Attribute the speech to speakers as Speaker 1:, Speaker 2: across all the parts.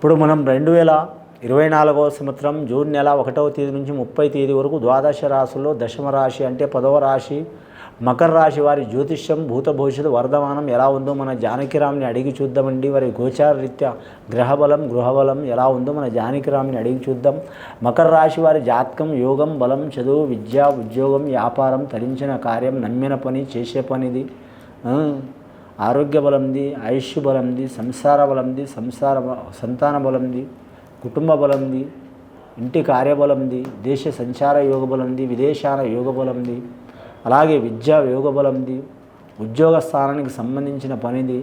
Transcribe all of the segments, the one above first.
Speaker 1: ఇప్పుడు మనం రెండు వేల ఇరవై నాలుగవ సంవత్సరం జూన్ నెల ఒకటవ తేదీ నుంచి ముప్పై తేదీ వరకు ద్వాదశ రాశుల్లో దశమ రాశి అంటే పదవ రాశి మకర రాశి వారి జ్యోతిష్యం భూత భవిష్యత్తు వర్ధమానం ఎలా ఉందో మన జానకిరామ్ని అడిగి చూద్దామండి. వారి గోచార రీత్యా గ్రహబలం గృహబలం ఎలా ఉందో మన జానకిరామ్ని అడిగి చూద్దాం. మకర రాశి వారి జాతకం యోగం బలం చదువు విద్య ఉద్యోగం వ్యాపారం తరించిన కార్యం నమ్మిన పని చేసే పనిది ఆరోగ్య బలంది ఆయుష్ బలంది సంసార బలంది సంసార సంతాన బలంది కుటుంబ బలంది ఇంటి కార్యబలంది దేశ సంచార యోగ బలంది విదేశాల యోగ బలంది అలాగే విద్యా యోగ బలంది ఉద్యోగ స్థానానికి సంబంధించిన పనిది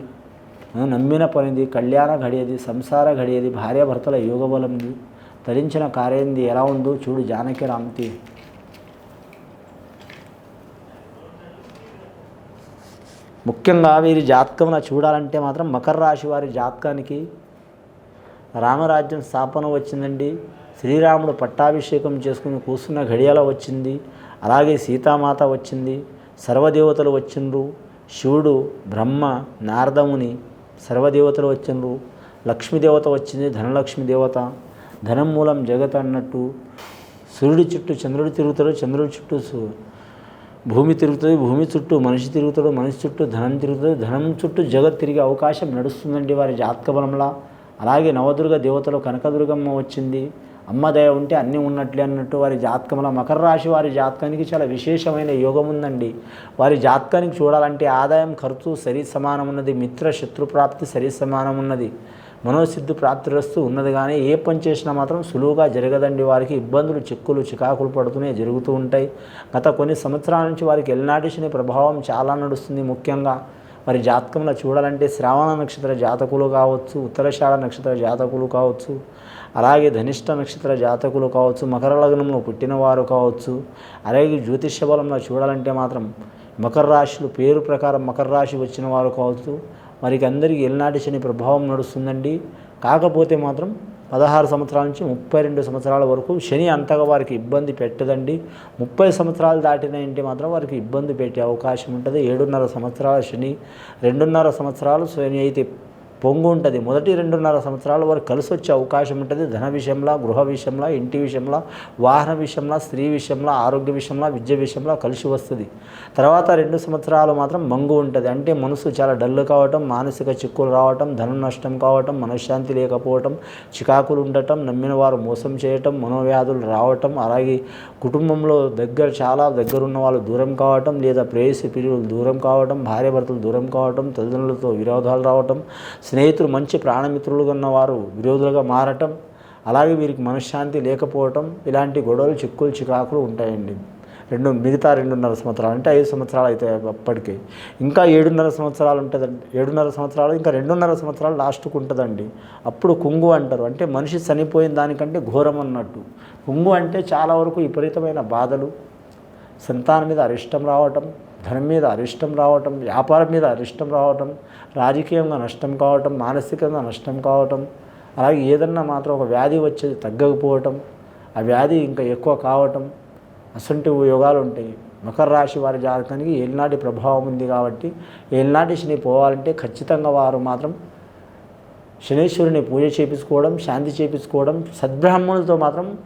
Speaker 1: నమ్మిన పనిది కళ్యాణ ఘడియది సంసార ఘడియది భార్యాభర్తల యోగ బలంది తరించిన కార్యంది ఎలా ఉందో చూడు జానకి రామ్తి ముఖ్యంగా వీరి జాతకంలో చూడాలంటే మాత్రం మకర రాశి వారి జాతకానికి రామరాజ్యం స్థాపన వచ్చిందండి. శ్రీరాముడు పట్టాభిషేకం చేసుకుని కూర్చున్న గడియాల వచ్చింది. అలాగే సీతామాత వచ్చింది. సర్వదేవతలు వచ్చిండ్రు. శివుడు బ్రహ్మ నారదముని సర్వదేవతలు వచ్చిండ్రు. లక్ష్మీదేవత వచ్చింది ధనలక్ష్మి దేవత ధనం మూలం జగత్ అన్నట్టు సూర్యుడి చుట్టూ చంద్రుడు తిరుగుతాడు చంద్రుడి చుట్టూ భూమి తిరుగుతుంది భూమి చుట్టూ మనిషి తిరుగుతాడు మనిషి చుట్టూ ధనం తిరుగుతుంది ధనం చుట్టూ జగత్ తిరిగే అవకాశం నడుస్తుందండి వారి జాతక బలంలా. అలాగే నవదుర్గ దేవతలు కనకదుర్గమ్మ వచ్చింది. అమ్మ దయ ఉంటే అన్నీ ఉన్నట్లే అన్నట్టు వారి జాతకంలో మకర రాశి వారి జాతకానికి చాలా విశేషమైన యోగం ఉందండి. వారి జాతకానికి చూడాలంటే ఆదాయం ఖర్చు సరి సమానం ఉన్నది. మిత్ర శత్రు ప్రాప్తి సరి సమానం ఉన్నది. మనోసిద్ధి ప్రాప్తిరస్తూ ఉన్నది కానీ ఏ పని చేసినా మాత్రం సులువుగా జరగదండి వారికి. ఇబ్బందులు చిక్కులు చికాకులు పడుతూనే జరుగుతూ ఉంటాయి. గత కొన్ని సంవత్సరాల నుంచి వారికి ఎల్నాటి ప్రభావం చాలా నడుస్తుంది ముఖ్యంగా. మరి జాతకంలో చూడాలంటే శ్రావణ నక్షత్ర జాతకులు కావచ్చు ఉత్తరశాల నక్షత్ర జాతకులు కావచ్చు అలాగే ధనిష్ట నక్షత్ర జాతకులు కావచ్చు మకర లగ్నంలో పుట్టినవారు కావచ్చు అలాగే జ్యోతిష్య బలంలో చూడాలంటే మాత్రం మకర రాశులు పేరు ప్రకారం మకర రాశి వచ్చిన వారు కావచ్చు వారికి అందరికీ ఎల్నాటి శని ప్రభావం నడుస్తుందండి. కాకపోతే మాత్రం పదహారు సంవత్సరాల నుంచి ముప్పై రెండు సంవత్సరాల వరకు శని అంతగా వారికి ఇబ్బంది పెట్టదండి. ముప్పై సంవత్సరాలు దాటిన ఇంటి మాత్రం వారికి ఇబ్బంది పెట్టే అవకాశం ఉంటుంది. ఏడున్నర సంవత్సరాల శని రెండున్నర సంవత్సరాలు శని అయితే పొంగు ఉంటుంది. మొదటి రెండున్నర సంవత్సరాల వరకు కలిసి వచ్చే అవకాశం ఉంటుంది. ధన విషయంలో గృహ విషయంలో ఇంటి విషయంలో వాహన విషయంలో స్త్రీ విషయంలో ఆరోగ్య విషయంలో విద్య విషయంలో కలిసి వస్తుంది. తర్వాత రెండు సంవత్సరాలు మాత్రం మంగు ఉంటుంది. అంటే మనసు చాలా డల్ కావటం మానసిక చిక్కులు రావటం ధనం నష్టం కావటం మనశ్శాంతి లేకపోవటం చికాకులు ఉండటం నమ్మిన వారు మోసం చేయటం మనోవ్యాధులు రావటం అలాగే కుటుంబంలో దగ్గర చాలా దగ్గరున్న వాళ్ళు దూరం కావటం లేదా ప్రేయసి పిల్లలు దూరం కావటం భార్యాభర్తలు దూరం కావటం తల్లిదండ్రులతో విరోధాలు రావటం స్నేహితులు మంచి ప్రాణమిత్రులుగా ఉన్నవారు విరోధులుగా మారటం అలాగే వీరికి మనశ్శాంతి లేకపోవటం ఇలాంటి గొడవలు చిక్కులు చికాకులు ఉంటాయండి. రెండు మిగతా రెండున్నర సంవత్సరాలు అంటే ఐదు సంవత్సరాలు అయితే అప్పటికి. ఇంకా ఏడున్నర సంవత్సరాలు ఉంటుందండి. ఏడున్నర సంవత్సరాలు ఇంకా రెండున్నర సంవత్సరాలు లాస్ట్కు ఉంటుందండి. అప్పుడు కుంగు అంటారు. అంటే మనిషి చనిపోయిన దానికంటే ఘోరం అన్నట్టు. కుంగు అంటే చాలా వరకు విపరీతమైన బాధలు సంతానం మీద అరిష్టం రావటం ధనం మీద అరిష్టం రావటం వ్యాపారం మీద అరిష్టం రావటం రాజకీయంగా నష్టం కావటం మానసికంగా నష్టం కావటం అలాగే ఏదన్నా మాత్రం ఒక వ్యాధి వచ్చేది తగ్గకపోవటం ఆ వ్యాధి ఇంకా ఎక్కువ కావటం అసంటి యోగాలు ఉంటాయి. మకర రాశి వారి జాతకానికి ఏలినాటి ప్రభావం ఉంది కాబట్టి ఏలినాటి శని పోవాలంటే ఖచ్చితంగా వారు మాత్రం శనీశ్వరుని పూజ చేపించుకోవడం శాంతి చేపించుకోవడం సద్బ్రాహ్మణులతో మాత్రం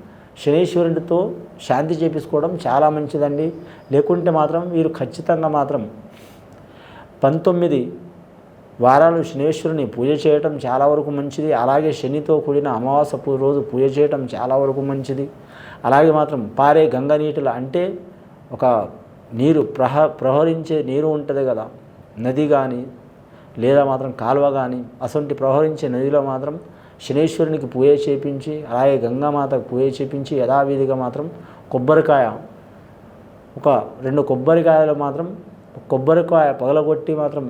Speaker 1: శనీశ్వరునితో శాంతి చేపించుకోవడం చాలా మంచిదండి. లేకుంటే మాత్రం వీరు ఖచ్చితంగా మాత్రం పంతొమ్మిది వారాలు శనేశ్వరుని పూజ చేయటం చాలా వరకు మంచిది. అలాగే శనితో కూడిన అమావాస పూ- రోజు పూజ చేయటం చాలా వరకు మంచిది. అలాగే మాత్రం పారే గంగ నీటిలో అంటే ఒక నీరు ప్రహ ప్రహరించే నీరు ఉంటుంది కదా. నది కానీ లేదా మాత్రం కాలువ కానీ అసొంటి ప్రవహించే నదిలో మాత్రం శనేశ్వరునికి పూజ చేపించి అలాగే గంగామాతకు పూజ చేపించి యథావిధిగా మాత్రం కొబ్బరికాయ ఒక రెండు కొబ్బరికాయలు మాత్రం కొబ్బరికాయ పగలగొట్టి మాత్రం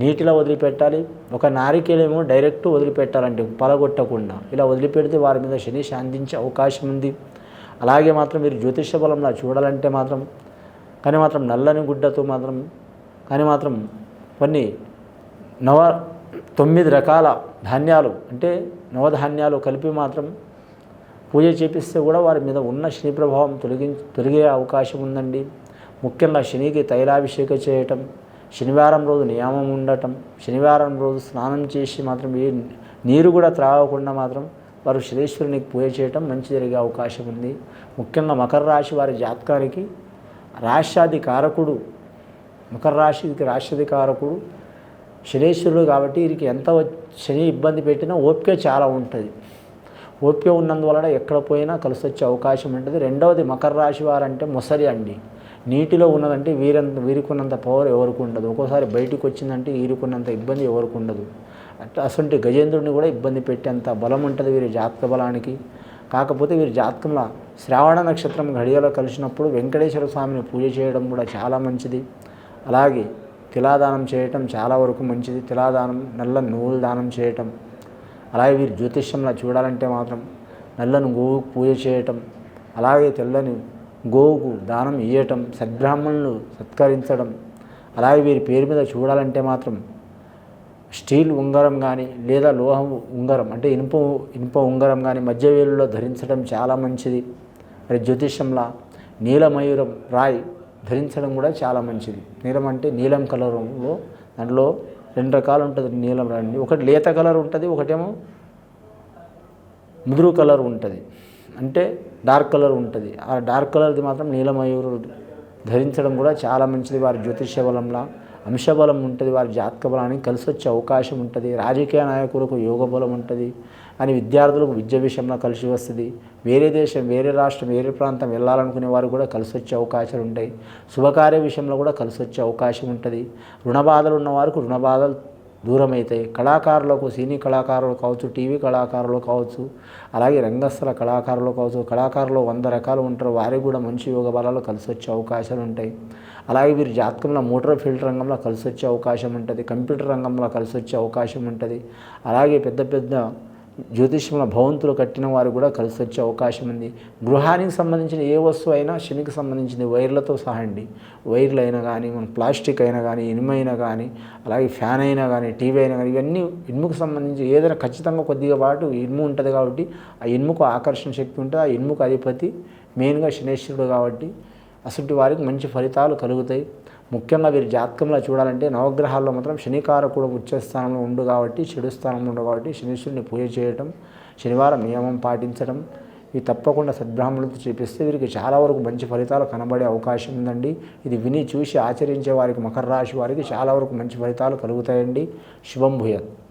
Speaker 1: నీటిలో వదిలిపెట్టాలి. ఒక నారికేలేమో డైరెక్ట్ వదిలిపెట్టాలంటే పలగొట్టకుండా ఇలా వదిలిపెడితే వారి మీద శని శాంతించే అవకాశం ఉంది. అలాగే మాత్రం మీరు జ్యోతిష బలంలా చూడాలంటే మాత్రం కానీ మాత్రం నల్లని గుడ్డతో మాత్రం కానీ మాత్రం కొన్ని నవ తొమ్మిది రకాల ధాన్యాలు అంటే నవధాన్యాలు కలిపి మాత్రం పూజ చేపిస్తే కూడా వారి మీద ఉన్న శని ప్రభావం తొలగి తొలగే అవకాశం ఉందండి. ముఖ్యంగా శనికి తైలాభిషేకం చేయటం శనివారం రోజు నియమం ఉండటం శనివారం రోజు స్నానం చేసి మాత్రం ఏ నీరు కూడా త్రాగకుండా మాత్రం వారు శనీశ్వరునికి పూజ చేయటం మంచి జరిగే అవకాశం ఉంది. ముఖ్యంగా మకర రాశి వారి జాతకానికి రాశ్యాధికారకుడు మకర రాశికి రాశ్యాధికారకుడు శనేశ్వరుడు కాబట్టి వీరికి ఎంత శని ఇబ్బంది పెట్టినా ఓపిక చాలా ఉంటుంది. ఓపిక ఉన్నందువలన ఎక్కడ పోయినా కలిసి వచ్చే అవకాశం ఉంటుంది. రెండవది మకర రాశి వారంటే ముసలి అండి. నీటిలో ఉన్నదంటే వీరంత వీరికున్నంత పవర్ ఎవరికి ఉండదు. ఒక్కోసారి బయటికి వచ్చిందంటే వీరికున్నంత ఇబ్బంది ఎవరికి ఉండదు. అట్లా అసలు గజేంద్రుడిని కూడా ఇబ్బంది పెట్టేంత బలం ఉంటుంది వీరి జాతక బలానికి. కాకపోతే వీరి జాతకంలో శ్రావణ నక్షత్రం ఘడియలో కలిసినప్పుడు వెంకటేశ్వర స్వామిని పూజ చేయడం కూడా చాలా మంచిది. అలాగే తిలాదానం చేయటం చాలా వరకు మంచిది. తిలాదానం నల్ల నువ్వులు దానం చేయటం. అలాగే వీరు జ్యోతిష్యంలో చూడాలంటే మాత్రం నల్లని గోవుకు పూజ చేయటం. అలాగే తెల్లని గోవుకు దానం ఇవ్వటం సద్బ్రాహ్మణులు సత్కరించడం. అలాగే వీరి పేరు మీద చూడాలంటే మాత్రం స్టీల్ ఉంగరం కానీ లేదా లోహం ఉంగరం అంటే ఇనుప ఇనుప ఉంగరం కానీ మధ్య వేలులో ధరించడం చాలా మంచిది. మరి జ్యోతిష్యంలా నీలమయూరం రాయి ధరించడం కూడా చాలా మంచిది. నీలం అంటే నీలం కలర్లో దాంట్లో రెండు రకాలు ఉంటుంది నీలం రండి ఒకటి లేత కలర్ ఉంటుంది ఒకటేమో ముదురు కలర్ ఉంటుంది. అంటే డార్క్ కలర్ ఉంటుంది. ఆ డార్క్ కలర్ది మాత్రం నీలమయూరు ధరించడం కూడా చాలా మంచిది. వారి జ్యోతిష్య బలంలా అంశబలం ఉంటుంది వారి జాతక బలానికి కలిసి వచ్చే అవకాశం ఉంటుంది రాజకీయ నాయకులకు యోగ బలం ఉంటుంది అని విద్యార్థులకు విద్య విషయంలో కలిసి వస్తుంది. వేరే దేశం వేరే రాష్ట్రం వేరే ప్రాంతం వెళ్ళాలనుకునే వారు కూడా కలిసి వచ్చే అవకాశాలు ఉంటాయి. శుభకార్య విషయంలో కూడా కలిసి వచ్చే అవకాశం ఉంటుంది. రుణ బాధలు ఉన్నవారికి రుణ బాధలు దూరమైతాయి కళాకారులకు సినీ కళాకారులు కావచ్చు టీవీ కళాకారులు కావచ్చు అలాగే రంగస్థల కళాకారులు కావచ్చు కళాకారులు వంద రకాలు ఉంటారు. వారికి కూడా మంచి యోగ బలాలు కలిసి వచ్చే అవకాశాలు ఉంటాయి. అలాగే వీరి జాతకంలో మోటార్ ఫీల్డ్ రంగంలో కలిసి వచ్చే అవకాశం ఉంటుంది. కంప్యూటర్ రంగంలో కలిసి వచ్చే అవకాశం ఉంటుంది. అలాగే పెద్ద పెద్ద జ్యోతిష్యంలో భవంతులు కట్టిన వారు కూడా కలిసి వచ్చే అవకాశం ఉంది. గృహానికి సంబంధించిన ఏ వస్తువు అయినా శనికి సంబంధించింది వైర్లతో సహా అండి. వైర్లు అయినా కానీ మన ప్లాస్టిక్ అయినా కానీ ఇనుమైనా అయినా కానీ అలాగే ఫ్యాన్ అయినా కానీ టీవీ అయినా కానీ ఇవన్నీ ఇనుముకు సంబంధించి ఏదైనా ఖచ్చితంగా కొద్దిగా పాటు ఇనుము ఉంటుంది కాబట్టి ఆ ఇనుముకు ఆకర్షణ శక్తి ఉంటుంది. ఆ ఇనుముకు అధిపతి మెయిన్గా శనేశ్వరుడు కాబట్టి అసలు వారికి మంచి ఫలితాలు కలుగుతాయి. ముఖ్యంగా వీరి జాతకంలో చూడాలంటే నవగ్రహాల్లో మాత్రం శనికారకుడు ఉచ్చ స్థానంలో ఉండు కాబట్టి చెడు స్థానంలో ఉండు కాబట్టి శనిశ్వరుని పూజ చేయటం శనివారం నియమం పాటించడం ఇవి తప్పకుండా సద్బ్రాహ్మణులతో చేపిస్తే వీరికి చాలా వరకు మంచి ఫలితాలు కనబడే అవకాశం ఉందండి. ఇది విని చూసి ఆచరించే వారికి మకర రాశి వారికి చాలా వరకు మంచి ఫలితాలు కలుగుతాయండి. శుభం భూయత్.